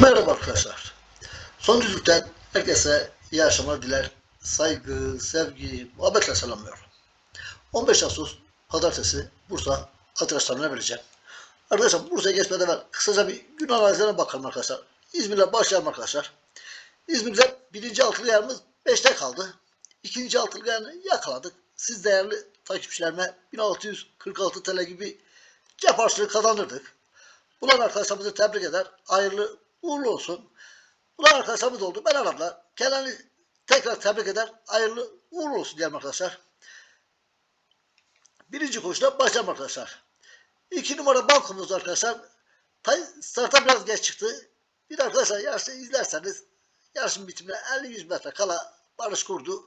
Merhaba arkadaşlar. Son düzlükten herkese iyi akşamlar diler. Saygı, sevgi, muhabbetle selamlıyorum. 15 Ağustos Pazartesi Bursa arkadaşlarına vereceğim. Arkadaşlar Bursa'ya geçmeden evvel kısaca bir gün analizlerine bakalım arkadaşlar. İzmir'le başlayalım arkadaşlar. İzmir'de birinci altılı yerimiz 5'te kaldı. İkinci altılı yerini yakaladık. Siz değerli takipçilerime 1646 TL gibi cep harçlığı kazandırdık. Bulan arkadaşlarımızı tebrik eder. Hayırlı uğurlu olsun. Bulan arkadaşlarımız oldu. Ben aradılar. Kenan'ı tekrar tebrik eder. Hayırlı uğurlu olsun diyelim arkadaşlar. Birinci koşuda başlayalım arkadaşlar. İki numara bankomuz arkadaşlar. Tay, starta biraz geç çıktı. Bir arkadaşlar yarışı izlerseniz yarışın bitimine 50-100 metre kala Barış kurdu.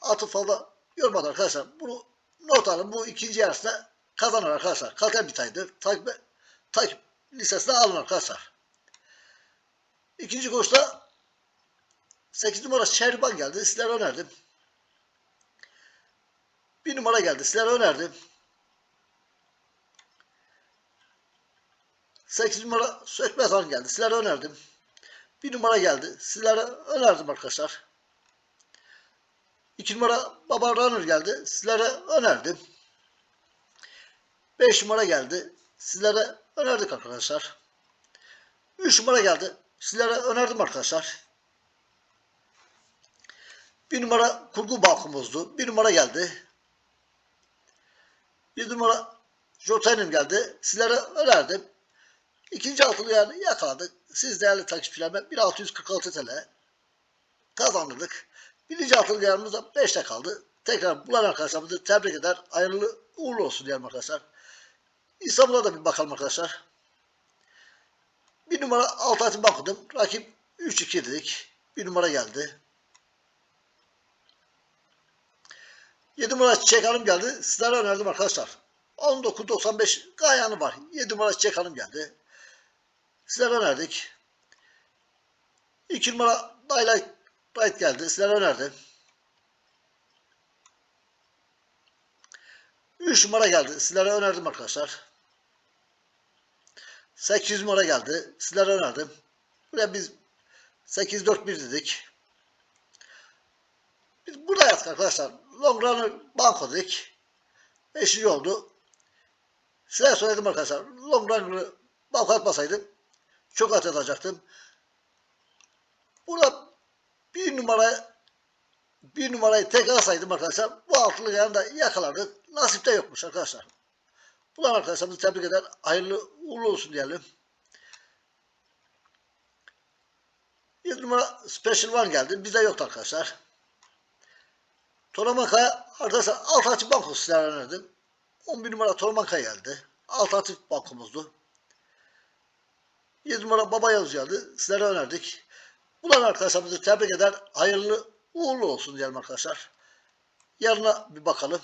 Atı fazla yormadı arkadaşlar. Bunu not alın. Bu ikinci yarışta kazanır arkadaşlar. Kalten bir taydır. Takip, takip listesine alın arkadaşlar. İkinci koşuda 8 numara Şerban geldi. Sizlere önerdim. Bir numara geldi. Sizlere önerdim. 8 numara Sökmez Han geldi. Sizlere önerdim. Bir numara geldi. Sizlere önerdim arkadaşlar. 2 numara Baba Runner geldi. Sizlere önerdim. 5 numara geldi. Sizlere önerdik arkadaşlar. 3 numara geldi. Sizlere önerdim arkadaşlar. Bir numara kurgu balkonumuzdu. Bir numara geldi. Bir numara Jotanim geldi. Sizlere önerdim. İkinci altılı yani yakaladık. Siz değerli takipçilerime 1646 TL kazandırdık. Birinci altılı yarımız da 5'te kaldı. Tekrar bulan arkadaşlarımızı tebrik eder. Hayırlı uğurlu olsun diyelim arkadaşlar. İstanbul'a da bir bakalım arkadaşlar. Bir numara Altaat'ın bakıyordum. Rakip 3-2 dedik. Bir numara geldi. 7 numara Çiçek Hanım geldi. Sizlere önerdim arkadaşlar. 19.95 gayanı var. 7 numara Çiçek Hanım geldi. Sizlere önerdik. 2 numara Daylight Right geldi. Sizlere önerdim. 3 numara geldi. Sizlere önerdim arkadaşlar. 800 numara geldi. Sizlere önerdim. Buraya biz 841 dedik. Biz burada yazdık arkadaşlar. Long Runner Banko dedik. 5. oldu. Size söyledim arkadaşlar. Long Runner'ı banko atmasaydım çok at atacaktım. Burada bir numara bir numarayı tek alsaydım arkadaşlar bu altılı yanında yakalardık. Nasipte yokmuş arkadaşlar. Bulan arkadaşlarımızı tebrik eder. Hayırlı uğurlu olsun diyelim. Bir numara Special One geldi. Bizde yoktu arkadaşlar. Toramanka arkadaşlar alternatif banko sizlere önerdim. 11 numara Toramanka geldi. Alternatif bankomuzdu. 7 numara Baba Yavuz geldi. Sizlere önerdik. Bulan arkadaşlarımızı tebrik eder. Hayırlı uğurlu olsun diyelim arkadaşlar. Yarına bir bakalım.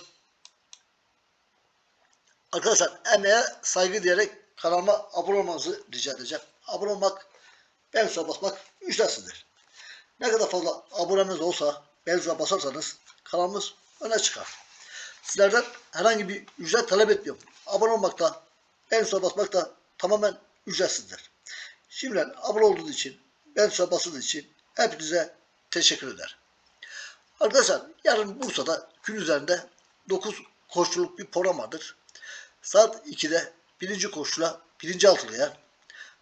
Arkadaşlar emeğe saygı diyerek kanalıma abone olmanızı rica edeceğim. Abone olmak, beğen tuşuna basmak ücretsizdir. Ne kadar fazla abonemiz olsa, beğen tuşuna basarsanız kanalımız öne çıkar. Sizlerden herhangi bir ücret talep etmiyorum. Abone olmak da, beğen tuşuna basmak da tamamen ücretsizdir. Şimdiden abone olduğunuz için, beğen tuşuna için hepinize teşekkür eder. Arkadaşlar yarın Bursa'da gün üzerinde 9 koşuluk bir program vardır. Saat 2'de birinci koşula birinci altılıya,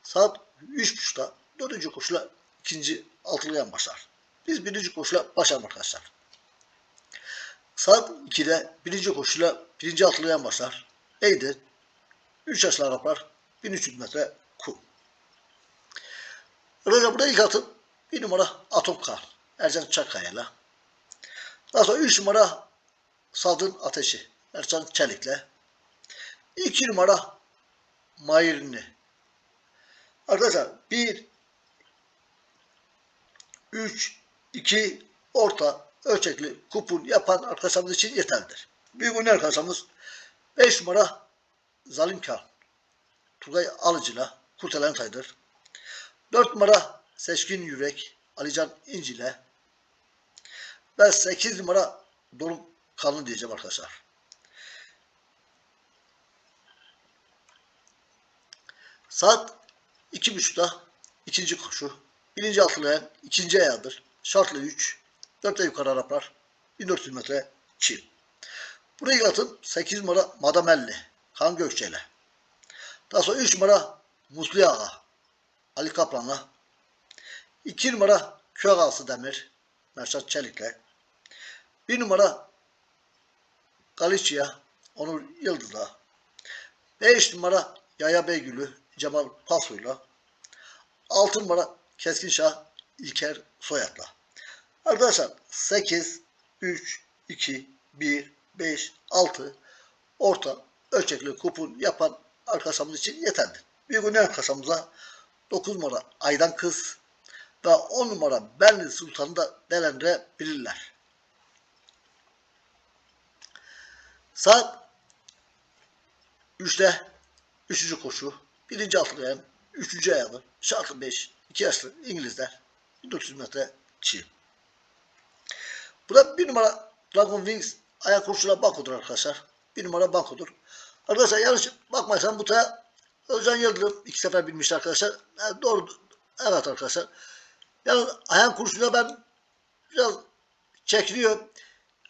saat 3.30'da dördüncü koşula ikinci altılıya başlar. Biz birinci koşula başlayalım arkadaşlar. Saat 2'de birinci koşula birinci altılıya başlar. Neydi? 3 yaşlı Araplar 1300 metre kum. Arkadaşlar burada ilk atım bir numara Atom Kar. Ercan Çakkaya'yla. Daha sonra 3 numara Sadın Ateşi. Ercan Çelik'le. 2 numara Mayrini. Arkadaşlar 1 3 2 orta ölçekli kupon yapan arkadaşlarımız için yeterlidir. Büyük oyun arkadaşlarımız 5 numara Zalim Kar. Tugay Alıcı'la kurtaran sayıdır. 4 numara Seçkin Yürek Alican İnci'yle ve 8 numara Doruk Kanlı diyeceğim arkadaşlar. Saat 2.30'da ikinci koşu. Birinci atlayan ikinci ayağıdır. Şartlı 3. 4 ve yukarı Araplar. 1400 metre çim. Buraya atın 8 numara Madamelli. Kan Gökçe'yle. Daha sonra 3 numara Muslu Ağa. Ali Kaplan'la. 2 numara Köy Demir. Merşat Çelik'le. 1 numara Galicia. Onur Yıldız'la. 5 numara Yaya Beygül'ü Cemal Pasu'yla. 6 numara Keskin Şah İlker Soyat'la. Arkadaşlar 8, 3, 2, 1, 5, 6 orta ölçekli kupon yapan arkasamız için yeterli. Bir gün arkasamıza 9 numara Aydan Kız ve 10 numara Benli Sultan'ı da değerlendirebilirler. Saat 3'te 3. koşu, 1. atlayan, 3. ayağlı, şartlı 5, 2 yaşlı İngilizler, 1400 metre çiğ. Burada bir numara Dragon Wings ayak kurşuna bankodur arkadaşlar. Bir numara bankodur. Arkadaşlar yanlış bakmaysan bu taya Özcan Yıldırım iki sefer binmişti arkadaşlar. Yani doğru. Evet arkadaşlar. Yani ayak kurşuna ben biraz çekiliyor.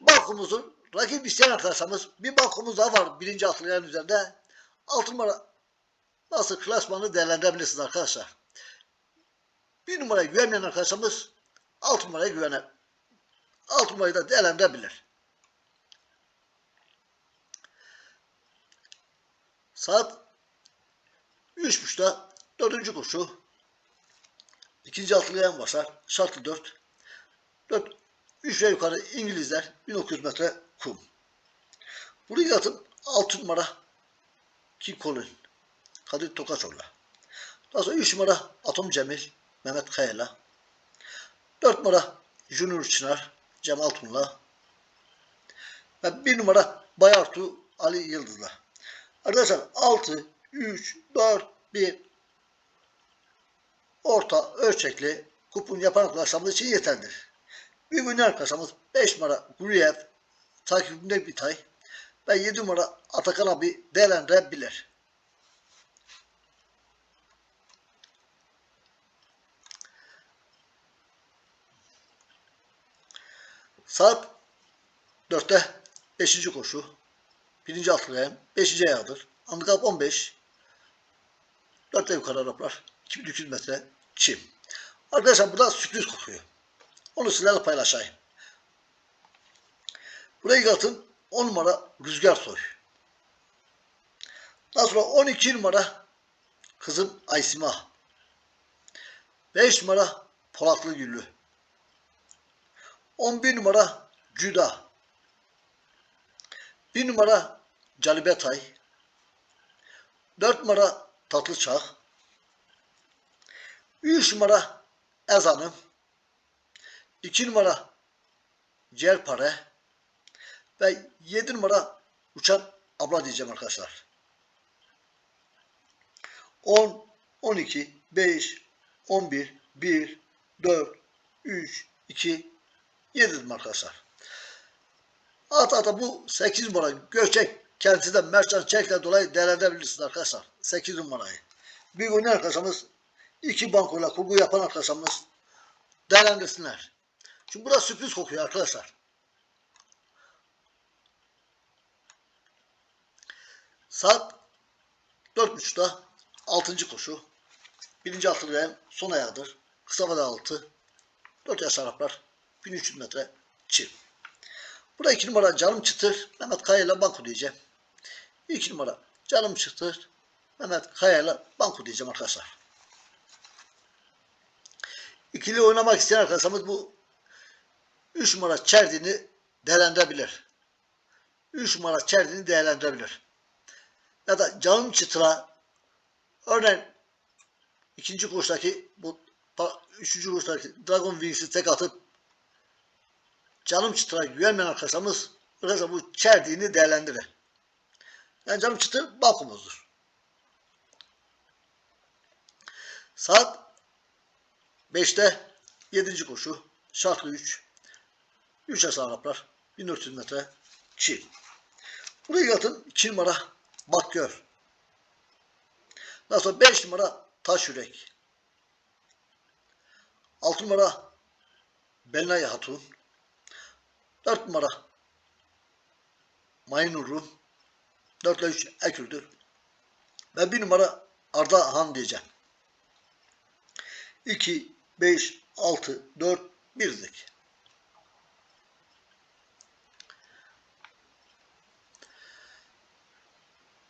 Bankomuzun rakip isteyen arkadaşlarımız bir bankomuz daha var birinci atlayan üzerinde. Altı numara nasıl klasmanı değerlendirebilirsiniz arkadaşlar. Bir numaraya güvenmeyen arkadaşlarımız altı numaraya güvener. Alt numarayı da değerlendirebilir. Saat 3.30'da dördüncü koşu. İkinci atlayan başlar. Şartlı 4. 4 3 ve yukarı İngilizler 1900 metre kum. Buraya atın 6 numara Kim Colin. Kadir Tokaçoğlu. Daha sonra 3 numara Atom Cemil Mehmet Kaya'la. 4 numara Junior Çınar Cemal Tun'la ve bir numara Bayartu Ali Yıldız'la. Arkadaşlar 6, 3, 4, 1 orta ölçekli kupon yapan arkadaşlarımız için yeterlidir. Bir gün arkadaşlarımız 5 numara Guriev takipinde bir tay ve 7 numara Atakan abi değerlendirebilir. Saat 4'te 5. koşu. 1. atlayan 5. ayağıdır. Handikap 15. 4'te yukarı Araplar. 2200 metre çim. Arkadaşlar burada sürpriz kokuyor. Onu sizlerle paylaşayım. Burayı atın 10 numara Rüzgar Soy. Daha sonra 12 numara kızım Aysima. 5 numara Polatlı Güllü. 11 numara Cüda. 1 numara Calibetay. 4 numara Tatlıçağ. 3 numara Ezanım. 2 numara Cerpare. Ve 7 numara Uçan Abla diyeceğim arkadaşlar. 10, 12, 5, 11, 1, 4, 3, 2, 7 dedim arkadaşlar. Ata ata bu 8 numara göçek kendisinden mercan çekle dolayı değerlendirebilirsiniz arkadaşlar. 8 numarayı. Bir gün arkadaşımız iki bankoyla kurgu yapan arkadaşımız değerlendirsinler. Çünkü burada sürpriz kokuyor arkadaşlar. Saat 4.30'da 6. koşu. Birinci atlayan son ayağıdır. Kısa vada altı. 4 yaş Araplar 1300 metre çim. Burada 2 numara canım çıtır. Mehmet Kaya ile banko diyeceğim. 2 numara canım çıtır. Mehmet Kaya ile banko diyeceğim arkadaşlar. İkili oynamak isteyen arkadaşlarımız bu 3 numara çerdini değerlendirebilir. 3 numara çerdini değerlendirebilir. Ya da canım çıtıra örneğin ikinci koştaki bu üçüncü koştaki Dragon Wings'i tek atıp canım çıtıra güvenmeyen arkadaşlarımız arkadaşlar bu çerdiğini değerlendirir. Yani canım çıtır balkonumuzdur. Saat 5'te 7. koşu. Şartlı 3. 3 yaş Araplar. 1400 metre Çin. Buraya yatın 2 numara bak gör. Daha sonra 5 numara taş yürek. 6 numara Belnay Hatun. 4 numara Mayın Urun. 4 ile 3 Ekül'dür. Ve 1 numara Arda Han diyeceğim. 2, 5, 6, 4, 1 dedik.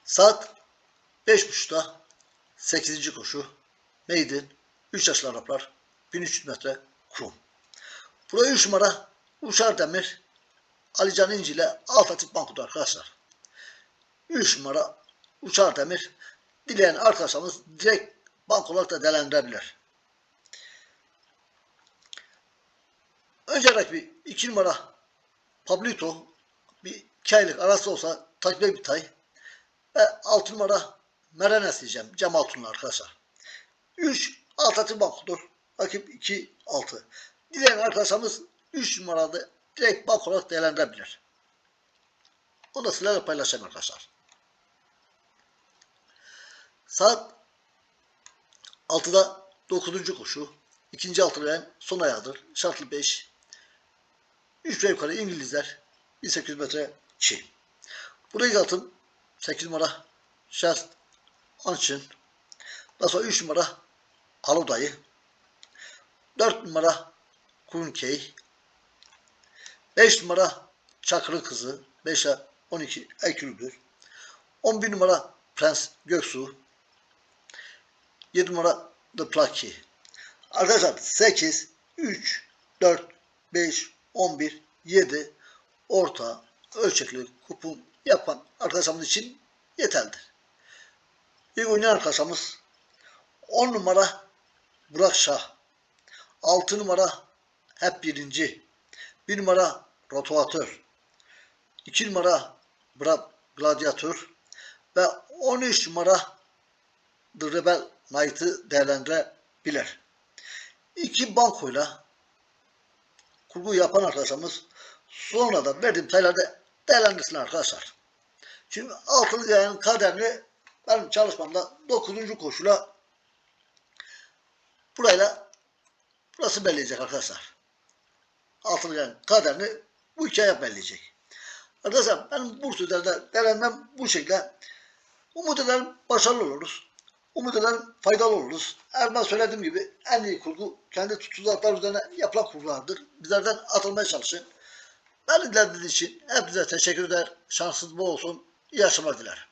Saat 5.30'da 8. koşu. Maiden 3 yaşlı Araplar 1300 metre kum. Buraya 3 numara Uşar Demir Alican İnci ile alt atık bankuda arkadaşlar. 3 numara Uçar Demir dileyen arkadaşlarımız direkt bank olarak da değerlendirebilir. Önce rakibi 2 numara Pablito bir 2 aylık arası olsa takviye bir tay. Ve 6 numara Merenes diyeceğim. Cem Altun'la arkadaşlar. 3 Altatı bankodur. Rakip 2 6. Dileyen arkadaşlarımız 3 numaralı direkt bank olarak değerlendirebilir. Onu da sizlerle paylaşacağım arkadaşlar. Saat 6'da 9. koşu. ikinci altı veren son ayağıdır. Şartlı 5. 3 ve yukarı İngilizler 1800 metre çi. Burayı atım 8 numara Şast Ançın. Daha sonra 3 numara Haludayı. 4 numara Kunkey. 5 numara Çakır'ın kızı. 5'e 12 Ekülbür. 11 numara Prens Göksu. 7 numara The Plucky. Arkadaşlar 8, 3, 4, 5, 11, 7 orta ölçekli kupon yapan arkadaşlarımız için yeterlidir. İlk oynayan arkadaşımız 10 numara Burak Şah. 6 numara hep birinci. 1 numara rotovatör. 2 numara Brad Gladiator ve 13 numara The Rebel Knight'ı değerlendirebilir. İki bankoyla kurgu yapan arkadaşlarımız sonra da verdiğim sayılarda değerlendirsin arkadaşlar. Çünkü altılı yayın kaderini benim çalışmamda 9. koşula burayla burası belleyecek arkadaşlar. Yayın kaderini bu hikaye belleyecek. Arkadaşlar benim bu sözlerde değerlenmem bu şekilde. Umut ederim başarılı oluruz. Umut ederim faydalı oluruz. Her ben söylediğim gibi en iyi kurgu kendi tutsuzluklar üzerine yapılan kurgulardır. Bizlerden atılmaya çalışın. Beni dinlediğiniz için hepinize teşekkür eder. Şansınız bol olsun. İyi akşamlar dilerim.